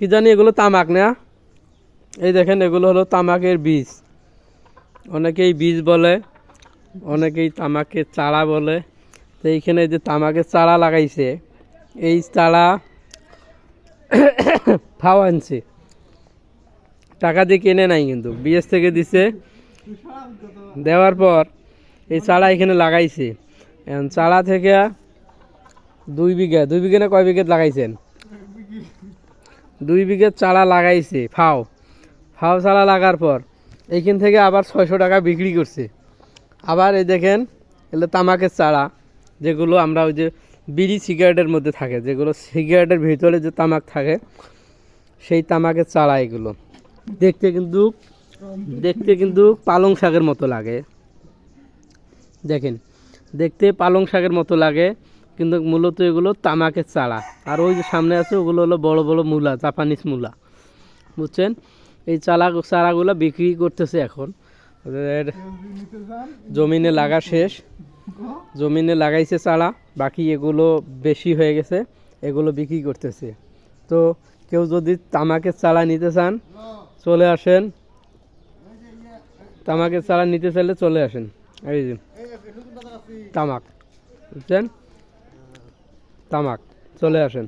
কি জানি এগুলো তামাক না? এই দেখেন, এগুলো হলো তামাকের বীজ। অনেকেই বীজ বলে, অনেকেই তামাকের চারা বলে। তো এইখানে যে তামাকের চারা লাগাইছে, এই চারা ফাও আনছে। টাকা দিয়ে কিনে নাই কিন্তু বিএস থেকে দিছে। দেওয়ার পর এই চারা এখানে লাগাইছে। চারা থেকে দুই বিঘা দুই বিঘা না কয় বিঘা লাগাইছেন? দুই বিঘা চারা লাগাইছে, ফাও। ফাও চারা লাগার পর এইখান থেকে আবার ছয়শো টাকা বিক্রি করছে। আবার এই দেখেন, এগুলো তামাকের চারা, যেগুলো আমরা ওই যে বিড়ি সিগারেটের মধ্যে থাকে, যেগুলো সিগারেটের ভিতরে যে তামাক থাকে, সেই তামাকের চারা এগুলো। দেখতে কিন্তু দেখতে কিন্তু পালং শাকের মতো লাগে। দেখেন, দেখতে পালং শাকের মতো লাগে। কিন্তু মূলত এগুলো তামাকের চারা। আর ওই যে সামনে আছে, ওগুলো হলো বড় বড় মূলা জাপানিজ মূলা। বুঝছেন? এই চালা চারাগুলো বিক্রি করতেছে এখন। জমিনে লাগা শেষ। জমিনে লাগাইছে চারা, বাকি এগুলো বেশি হয়ে গেছে, এগুলো বিক্রি করতেছে। তো কেউ যদি তামাকের চারা নিতে চান, চলে আসেন। তামাকের চারা নিতে চাইলে চলে আসেন। এই যে, তামাক। বুঝছেন? তামাক। চলে আসেন।